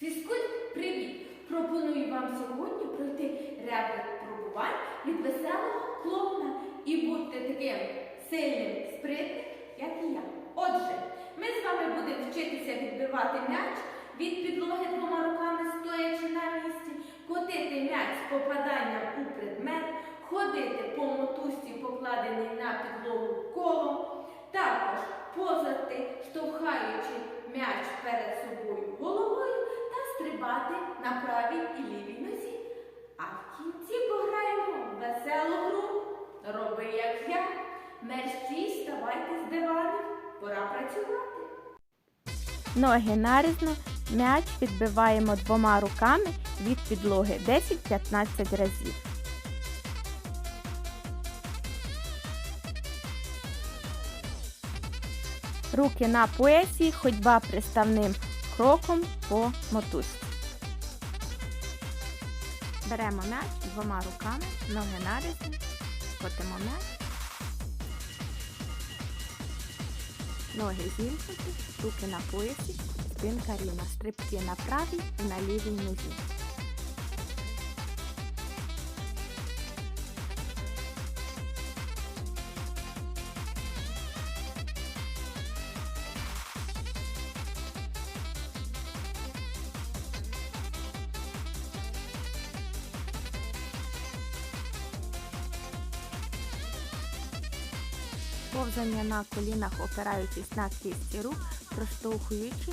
Фізкульт, привіт! Пропоную вам сьогодні пройти ряд випробувань від веселого клоуна і бути таким сильним, спритним, як і я. Отже, ми з вами будемо вчитися відбивати м'яч від підлоги двома руками, стоячи на місці, котити м'яч з попаданням у предмет, ходити по мотузці, покладеній на підлогу колом, також позати, штовхаючи Мерщій ставайте з диванів. Пора працювати. Ноги нарізно, м'яч відбиваємо двома руками від підлоги 10-15 разів. Руки на поясі, ходьба приставним кроком по мотузці. Беремо м'яч двома руками, ноги нарізно, котимо м'яч. Ноги зімкнуті, руки на поясі, спинка рівна, стрибки на правій і на лівій нозі. Повзання на колінах, опираючись на кісті рук, проштовхуючи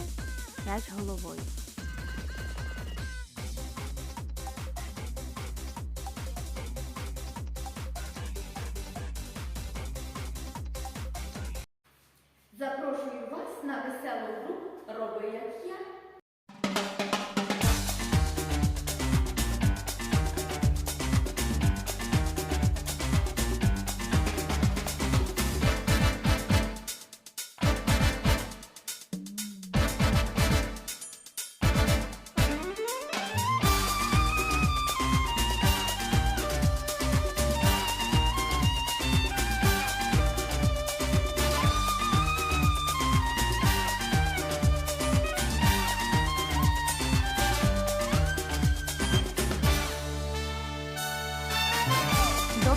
м'яч головою. Запрошую вас на веселу гру. Роби як я.